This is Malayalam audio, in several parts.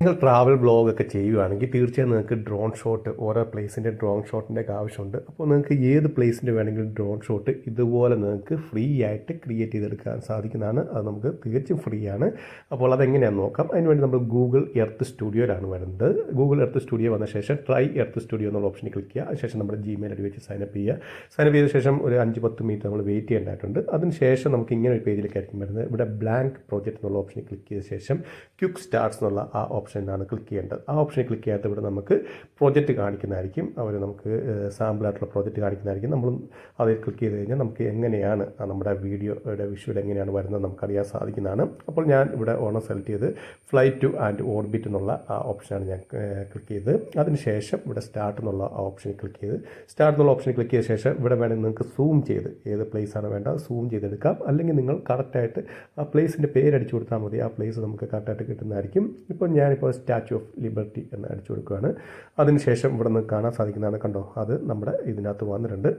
നിങ്ങൾ ട്രാവൽ ബ്ലോഗ് ഒക്കെ ചെയ്യുകയാണെങ്കിൽ തീർച്ചയായും നിങ്ങൾക്ക് ഡ്രോൺ ഷോട്ട് ഓരോ പ്ലേസിന്റെ ഡ്രോൺ ഷോട്ടിന്റെ ഒക്കെ ആവശ്യമുണ്ട്. അപ്പോൾ നിങ്ങൾക്ക് ഏത് പ്ലേസിന്റെ വേണമെങ്കിലും ഡ്രോൺ ഷോട്ട് ഇതുപോലെ നിങ്ങൾക്ക് ഫ്രീ ആയിട്ട് ക്രിയേറ്റ് ചെയ്തെടുക്കാൻ സാധിക്കുന്നതാണ്. അത് നമുക്ക് തികച്ചും ഫ്രീ ആണ്. അപ്പോൾ അതെങ്ങനെയാണെന്ന് നോക്കാം. അതിനുവേണ്ടി നമ്മൾ ഗൂഗിൾ എർത്ത് സ്റ്റുഡിയോയിലാണ് വരുന്നത്. ഗൂഗിൾ എർത്ത് സ്റ്റുഡിയോ വന്ന ശേഷം ട്രൈ എർത്ത് സ്റ്റുഡിയോ എന്നുള്ള ഓപ്ഷനിൽ ക്ലിക്ക് ചെയ്യുക. അതിനുശേഷം നമ്മുടെ ജിമെയിൽ ഡി വെച്ച് സൈനപ്പ് ചെയ്യുക. സൈനപ്പ് ചെയ്ത ശേഷം ഒരു അഞ്ച് പത്ത് മിനിറ്റ് നമ്മൾ വെയിറ്റ് ചെയ്യേണ്ടതായിട്ടുണ്ട്. അതിനുശേഷം നമുക്ക് ഇങ്ങനെ ഒരു പേജിലേക്കായിരിക്കും വരുന്നത്. ഇവിടെ ബ്ലാങ്ക് പ്രോജക്റ്റ് എന്നുള്ള ഓപ്ഷനിൽ ക്ലിക്ക് ചെയ്ത ശേഷം ക്യുക്ക് സ്റ്റാർട്ട്സ് എന്നുള്ള ആ ഓപ്ഷനാണ് ക്ലിക്ക് ചെയ്യേണ്ടത്. ആ ഓപ്ഷനിൽ ക്ലിക്ക് ചെയ്യാത്ത ഇവിടെ നമുക്ക് പ്രോജക്റ്റ് കാണിക്കുന്നതായിരിക്കും. അവർ നമുക്ക് സാമ്പിളായിട്ടുള്ള പ്രോജക്റ്റ് കാണിക്കുന്നതായിരിക്കും. നമ്മൾ അതിൽ ക്ലിക്ക് ചെയ്ത് കഴിഞ്ഞാൽ നമുക്ക് എങ്ങനെയാണ് നമ്മുടെ വീഡിയോയുടെ വിഷ്വൽ എങ്ങനെയാണ് വരുന്നത് നമുക്കറിയാൻ സാധിക്കുന്നതാണ്. അപ്പോൾ ഞാൻ ഇവിടെ ഓണം സെലക്ട് ചെയ്ത് ഫ്ലൈ ടു ആൻഡ് ഓർബിറ്റ് എന്നുള്ള ആ ഓപ്ഷനാണ് ഞാൻ ക്ലിക്ക് ചെയ്ത്. അതിനുശേഷം ഇവിടെ സ്റ്റാർട്ട് എന്നുള്ള ആ ഓപ്ഷനിൽ ക്ലിക്ക് ചെയ്ത്. സ്റ്റാർട്ട് എന്നുള്ള ഓപ്ഷനിൽ ക്ലിക്ക് ചെയ്ത ശേഷം ഇവിടെ വേണമെങ്കിൽ നിങ്ങൾക്ക് സൂം ചെയ്ത് ഏത് പ്ലേസ് ആണ് വേണ്ടത് സൂം ചെയ്തെടുക്കാം. അല്ലെങ്കിൽ നിങ്ങൾ കറക്റ്റായിട്ട് ആ പ്ലേസിന്റെ പേര് അടിച്ചു കൊടുത്താൽ മതി. ആ പ്ലേസ് നമുക്ക് കറക്റ്റായിട്ട് കിട്ടുന്നതായിരിക്കും. ഇപ്പോൾ ഞാനിപ്പോൾ സ്റ്റാച്യു ഓഫ് ലിബർട്ടി എന്ന് അടിച്ചു കൊടുക്കുകയാണ്. അതിനുശേഷം ഇവിടെ നിന്ന് കാണാൻ സാധിക്കുന്നതാണ് കണ്ടോ? അത് നമ്മുടെ ഇതിനകത്ത് വന്നിട്ടുണ്ട്.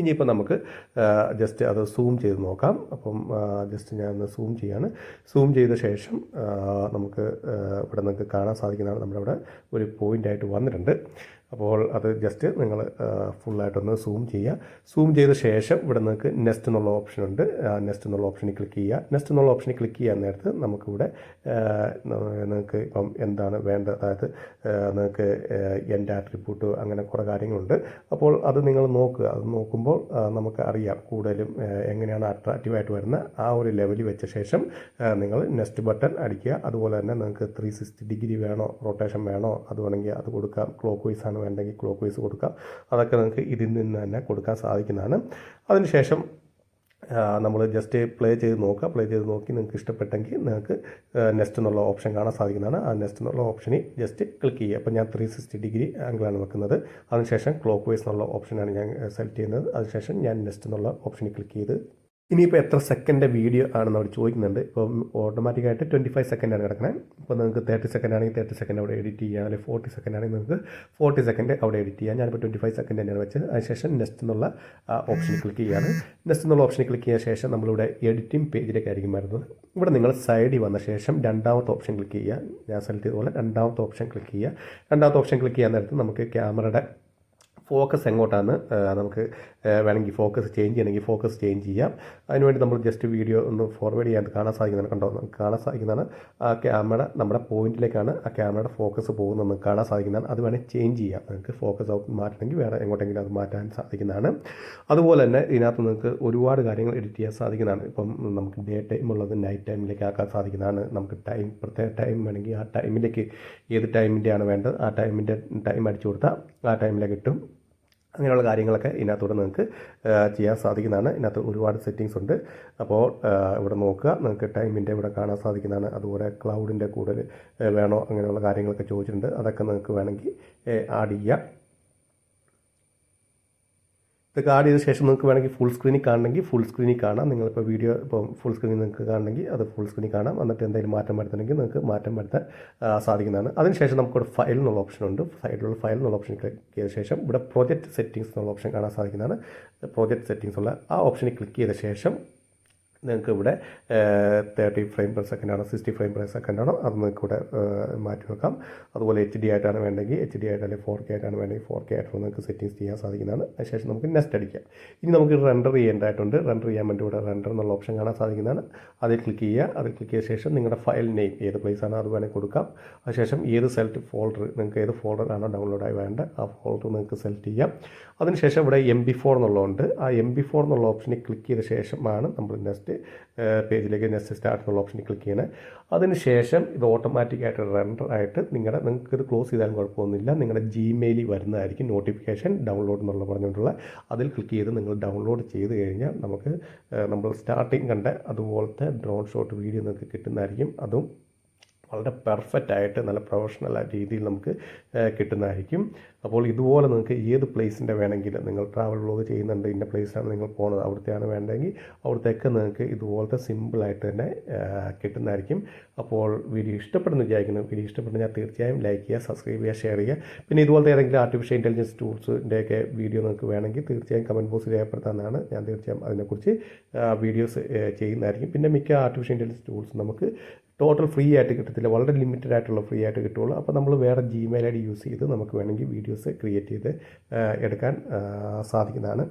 ഇനിയിപ്പോൾ നമുക്ക് ജസ്റ്റ് അത് സൂം ചെയ്ത് നോക്കാം. അപ്പം ജസ്റ്റ് ഞാൻ ഒന്ന് സൂം ചെയ്യാണ്. സൂം ചെയ്ത ശേഷം നമുക്ക് ഇവിടെ നിങ്ങൾക്ക് കാണാൻ സാധിക്കുന്നതാണ് നമ്മുടെ ഇവിടെ ഒരു പോയിന്റായിട്ട് വന്നിട്ടുണ്ട്. അപ്പോൾ അത് ജസ്റ്റ് നിങ്ങൾ ഫുള്ളായിട്ടൊന്ന് സൂം ചെയ്യുക. സൂം ചെയ്ത ശേഷം ഇവിടെ നിങ്ങൾക്ക് നെസ്റ്റ് എന്നുള്ള ഓപ്ഷൻ ഉണ്ട്. നെസ്റ്റ് എന്നുള്ള ഓപ്ഷനിൽ ക്ലിക്ക് ചെയ്യുക. നെസ്റ്റ് എന്നുള്ള ഓപ്ഷനിൽ ക്ലിക്ക് ചെയ്യാൻ നേരത്ത് നമുക്കിവിടെ നിങ്ങൾക്ക് ഇപ്പം എന്താണ് വേണ്ടത്? അതായത് നിങ്ങൾക്ക് എന്റെ ആട്രിബ്യൂട്ട് അങ്ങനെ കുറേ കാര്യങ്ങളുണ്ട്. അപ്പോൾ അത് നിങ്ങൾ നോക്കുക. അത് നോക്കുമ്പോൾ നമുക്ക് അറിയാം കൂടുതലും എങ്ങനെയാണ് അട്രാക്റ്റീവായിട്ട് വരുന്ന ആ ഒരു ലെവലിൽ വെച്ച ശേഷം നിങ്ങൾ നെസ്റ്റ് ബട്ടൺ അടിക്കുക. അതുപോലെ തന്നെ നിങ്ങൾക്ക് ത്രീ സിക്സ്റ്റി ഡിഗ്രി വേണോ? റൊട്ടേഷൻ വേണോ? അത് വേണമെങ്കിൽ അത് കൊടുക്കാം. ക്ലോക്ക് വൈസ് ആണ് വേണ്ടെങ്കിൽ ക്ലോക്ക് വൈസ് കൊടുക്കാം. അതൊക്കെ നിങ്ങൾക്ക് ഇതിൽ നിന്ന് തന്നെ കൊടുക്കാൻ സാധിക്കുന്നതാണ്. അതിനുശേഷം നമ്മൾ ജസ്റ്റ് പ്ലേ ചെയ്ത് നോക്കുക. പ്ലേ ചെയ്ത് നോക്കി നിങ്ങൾക്ക് ഇഷ്ടപ്പെട്ടെങ്കിൽ നിങ്ങൾക്ക് നെസ്റ്റ് എന്നുള്ള ഓപ്ഷൻ കാണാൻ സാധിക്കുന്നതാണ്. ആ നെസ്റ്റ് എന്നുള്ള ഓപ്ഷനിൽ ജസ്റ്റ് ക്ലിക്ക് ചെയ്യുക. അപ്പോൾ ഞാൻ ത്രീ സിക്സ്റ്റി ഡിഗ്രി ആംഗിളാണ് വെക്കുന്നത്. അതിനുശേഷം ക്ലോക്ക് വൈസ് എന്നുള്ള ഓപ്ഷനാണ് ഞാൻ സെലക്ട് ചെയ്യുന്നത്. അതിനുശേഷം ഞാൻ നെസ്റ്റ് എന്നുള്ള ഓപ്ഷനിൽ ക്ലിക്ക് ചെയ്ത് ഇനിയിപ്പോൾ എത്ര സെക്കൻഡ് വീഡിയോ ആണെന്ന് അവർ ചോദിക്കുന്നുണ്ട്. ഇപ്പം ഓട്ടോമാറ്റിക്കായിട്ട് ട്വന്റി ഫൈവ് സെക്കൻഡാണ് കിടക്കുന്നത് ഇപ്പോൾ നിങ്ങൾക്ക് തേർട്ടി സെക്കൻഡ് ആണെങ്കിൽ തേർട്ടി സെക്കൻഡ് അവിടെ എഡിറ്റ് ചെയ്യാം. അല്ലെങ്കിൽ ഫോർട്ടി സെക്കൻഡ് ആണെങ്കിൽ നിങ്ങൾക്ക് ഫോർട്ടി സെക്കൻഡ് അവിടെ എഡിറ്റ് ചെയ്യാം. ഞാനിപ്പോൾ ട്വന്റി ഫൈവ് സെക്കൻഡ് തന്നെയാണ് വെച്ചത്. അതിനുശേഷം നെക്സ്റ്റ് എന്നുള്ള ഓപ്ഷനിൽ ക്ലിക്ക് ചെയ്യുകയാണ് നെക്സ്റ്റ് എന്നുള്ള ഓപ്ഷനിൽ ക്ലിക്ക് ചെയ്ത ശേഷം നമ്മളിവിടെ എഡിറ്റിംഗ് പേജിലേക്കായിരിക്കും വരുന്നത്. ഇവിടെ നിങ്ങൾ സൈഡിൽ വന്ന ശേഷം രണ്ടാമത്തെ ഓപ്ഷൻ ക്ലിക്ക് ചെയ്യുക. ഞാൻ സെലക്ട് ചെയ്ത പോലെ രണ്ടാമത്തെ ഓപ്ഷൻ ക്ലിക്ക് ചെയ്യുക. രണ്ടാമത്തെ ഓപ്ഷൻ ക്ലിക്ക് ചെയ്യാൻ നേരത്ത് നമുക്ക് ക്യാമറയുടെ ഫോക്കസ് എങ്ങോട്ടാണ്? നമുക്ക് വേണമെങ്കിൽ ഫോക്കസ് ചേഞ്ച് ചെയ്യണമെങ്കിൽ ഫോക്കസ് ചേഞ്ച് ചെയ്യാം. അതിനുവേണ്ടി നമ്മൾ ജസ്റ്റ് വീഡിയോ ഒന്ന് ഫോർവേഡ് ചെയ്യാൻ കാണാൻ സാധിക്കുന്നതാണ്. കണ്ടോ? നമുക്ക് കാണാൻ സാധിക്കുന്നതാണ്. ആ ക്യാമറ നമ്മുടെ പോയിന്റിലേക്കാണ് ആ ക്യാമറയുടെ ഫോക്കസ് പോകുന്നത് നമുക്ക് കാണാൻ സാധിക്കുന്നതാണ്. അത് വേണമെങ്കിൽ ചേഞ്ച് ചെയ്യാം. നിങ്ങൾക്ക് ഫോക്കസ് മാറ്റണമെങ്കിൽ വേറെ എങ്ങോട്ടെങ്കിലും അത് മാറ്റാൻ സാധിക്കുന്നതാണ്. അതുപോലെ തന്നെ ഇതിനകത്ത് നിങ്ങൾക്ക് ഒരുപാട് കാര്യങ്ങൾ എഡിറ്റ് ചെയ്യാൻ സാധിക്കുന്നതാണ്. ഇപ്പം നമുക്ക് ഡേ ടൈം ഉള്ളത് നൈറ്റ് ടൈമിലേക്ക് ആക്കാൻ സാധിക്കുന്നതാണ്. നമുക്ക് ടൈം പ്രത്യേക ടൈം വേണമെങ്കിൽ ആ ടൈമിലേക്ക് ഏത് ടൈമിന്റെയാണ് വേണ്ടത്? ആ ടൈമിന്റെ ടൈം അടിച്ചു കൊടുത്താൽ ആ ടൈമിലേക്ക് കിട്ടും. അങ്ങനെയുള്ള കാര്യങ്ങളൊക്കെ ഇതിനകത്തൂടെ നിങ്ങൾക്ക് ചെയ്യാൻ സാധിക്കുന്നതാണ്. ഇതിനകത്ത് ഒരുപാട് സെറ്റിങ്സ് ഉണ്ട്. അപ്പോൾ ഇവിടെ നോക്കുക. നിങ്ങൾക്ക് ടൈമിന്റെ ഇവിടെ കാണാൻ സാധിക്കുന്നതാണ്. അതുപോലെ ക്ലൗഡിന്റെ കൂടുതൽ വേണോ അങ്ങനെയുള്ള കാര്യങ്ങളൊക്കെ ചോദിച്ചിട്ടുണ്ട്. അതൊക്കെ നിങ്ങൾക്ക് വേണമെങ്കിൽ ആഡ് ചെയ്യാം. ഇതൊക്കെ ആഡ് ചെയ്ത ശേഷം നിങ്ങൾക്ക് വേണമെങ്കിൽ ഫുൾ സ്ക്രീനിൽ കാണണമെങ്കിൽ ഫുൾ സ്ക്രീനിൽ കാണാം. നിങ്ങളിപ്പോൾ വീഡിയോ ഇപ്പോൾ ഫുൾ സ്ക്രീനിൽ നിങ്ങൾക്ക് കാണണമെങ്കിൽ അത് ഫുൾ സ്ക്രീനിൽ കാണാം. എന്നിട്ട് എന്തെങ്കിലും മാറ്റം വരുത്തണമെങ്കിൽ നിങ്ങൾക്ക് മാറ്റം വരുത്താൻ സാധിക്കുന്നതാണ്. അതിനുശേഷം നമുക്കൊരു ഫയൽ എന്നുള്ള ഓപ്ഷൻ ഉണ്ട്. സൈഡിലുള്ള ഫയൽ എന്നുള്ള ഓപ്ഷൻ ക്ലിക്ക് ചെയ്ത ശേഷം ഇവിടെ പ്രോജക്റ്റ് സെറ്റിംഗ്സ് എന്നുള്ള ഓപ്ഷൻ കാണാൻ സാധിക്കുന്നതാണ്. പ്രോജക്റ്റ് സെറ്റിംഗ്സ് ഉള്ള ആ ഓപ്ഷനിൽ ക്ലിക്ക് ചെയ്ത ശേഷം നിങ്ങൾക്ക് ഇവിടെ തേർട്ടി ഫ്രെയിം പെർ സെക്കൻഡ് ആണോ സിക്സ്റ്റി ഫ്രെയിം പെർ സെക്കൻഡ് ആണോ അത് നിങ്ങൾക്ക് ഇവിടെ മാറ്റി വെക്കാം. അതുപോലെ എച്ച് ഡി ആയിട്ടാണ് വേണ്ടെങ്കിൽ എച്ച് ഡി ആയിട്ട് അല്ലെങ്കിൽ ഫോർ കെ ആയിട്ടാണ് വേണ്ടെങ്കിൽ ഫോർ കെ ആയിട്ട് നിങ്ങൾക്ക് സെറ്റിങ്സ് ചെയ്യാൻ സാധിക്കുന്നതാണ്. അതിനുശേഷം നമുക്ക് നെക്സ്റ്റ് അടിക്കാം. ഇനി നമുക്ക് റെൻഡർ ചെയ്യേണ്ടതായിട്ടുണ്ട്. റെൻഡർ ചെയ്യാൻ വേണ്ടി ഇവിടെ റെൻഡർ എന്നുള്ള ഓപ്ഷൻ കാണാൻ സാധിക്കുന്നതാണ്. അതിൽ ക്ലിക്ക് ചെയ്യുക. അതിൽ ക്ലിക്ക് ചെയ്ത ശേഷം നിങ്ങളുടെ ഫയൽ നെയിം ഏത് പ്ലേസ് ആണോ അത് വേണമെങ്കിൽ കൊടുക്കാം. അതിനുശേഷം ഏത് സെലക്ട് ഫോൾഡർ നിങ്ങൾക്ക് ഏത് ഫോൾഡർ ആണോ ഡൗൺലോഡായി വേണ്ടത് ആ ഫോൾഡർ നിങ്ങൾക്ക് സെലക്ട് ചെയ്യാം. അതിനുശേഷം ഇവിടെ എം ബി ഫോർ എന്നുള്ളതുണ്ട്. ആ എം ബി ഫോർ എന്നുള്ള ഓപ്ഷനിൽ ക്ലിക്ക് ചെയ്ത ശേഷമാണ് നമ്മൾ നെക്സ്റ്റ് പേജിലേക്ക് നെക്സ്റ്റ് സ്റ്റാർട്ട് എന്നുള്ള ഓപ്ഷനിൽ ക്ലിക്ക് ചെയ്യുന്നത് അതിനുശേഷം ഇത് ഓട്ടോമാറ്റിക്കായിട്ട് റെൻഡർ ആയിട്ട് നിങ്ങളുടെ നിങ്ങൾക്ക് ഇത് ക്ലോസ് ചെയ്താലും കുഴപ്പമൊന്നുമില്ല. നിങ്ങളുടെ ജിമെയിലിൽ വരുന്നതായിരിക്കും നോട്ടിഫിക്കേഷൻ ഡൗൺലോഡ് എന്നുള്ള പറഞ്ഞിട്ടുള്ള. അതിൽ ക്ലിക്ക് ചെയ്ത് നിങ്ങൾ ഡൗൺലോഡ് ചെയ്ത് കഴിഞ്ഞാൽ നമുക്ക് നമ്മൾ സ്റ്റാർട്ടിങ് കണ്ട അതുപോലത്തെ ഡ്രോൺ ഷോട്ട് വീഡിയോ നിങ്ങൾക്ക് കിട്ടുന്നതായിരിക്കും. അതും വളരെ പെർഫെക്റ്റ് ആയിട്ട് നല്ല പ്രൊഫഷണൽ രീതിയിൽ നമുക്ക് കിട്ടുന്നതായിരിക്കും. അപ്പോൾ ഇതുപോലെ നിങ്ങൾക്ക് ഏത് പ്ലേസിന്റെ വേണമെങ്കിലും നിങ്ങൾ ട്രാവൽ വ്ലോഗ് ചെയ്യുന്നുണ്ട് ഇന്ന പ്ലേസിലാണ് നിങ്ങൾ പോകുന്നത് അവിടുത്തെയാണ് വേണ്ടതെങ്കിൽ അവിടുത്തേക്കെ നിങ്ങൾക്ക് ഇതുപോലത്തെ സിമ്പിളായിട്ട് തന്നെ കിട്ടുന്നതായിരിക്കും. അപ്പോൾ വീഡിയോ ഇഷ്ടപ്പെടുന്നു വിചാരിക്കുന്നു. വീഡിയോ ഇഷ്ടപ്പെടുന്ന ഞാൻ തീർച്ചയായും ലൈക്ക് ചെയ്യുക സബ്സ്ക്രൈബ് ചെയ്യുക ഷെയർ ചെയ്യുക. പിന്നെ ഇതുപോലത്തെ ഏതെങ്കിലും ആർട്ടിഫിഷ്യൽ ഇന്റലിജൻസ് ടൂൾസിന്റെയൊക്കെ വീഡിയോ നിങ്ങൾക്ക് വേണമെങ്കിൽ തീർച്ചയായും കമന്റ് ബോക്സിൽ രേഖപ്പെടുത്താവുന്നതാണ്. ഞാൻ തീർച്ചയായും അതിനെക്കുറിച്ച് വീഡിയോസ് ചെയ്യുന്നതായിരിക്കും. പിന്നെ മിക്ക ആർട്ടിഫിഷ്യൽ ഇന്റലിജൻസ് ടൂൾസ് നമുക്ക് ടോട്ടൽ ഫ്രീ ആയിട്ട് കിട്ടത്തില്ല. വളരെ ലിമിറ്റഡ് ആയിട്ടുള്ള ഫ്രീ ആയിട്ട് കിട്ടുള്ളൂ അപ്പോൾ നമ്മൾ വേറെ ജിമെയിൽ ഐ ഡി യൂസ് ചെയ്ത് നമുക്ക് വേണമെങ്കിൽ വീഡിയോസ് ക്രിയേറ്റ് ചെയ്ത് എടുക്കാൻ സാധിക്കുന്നതാണ്.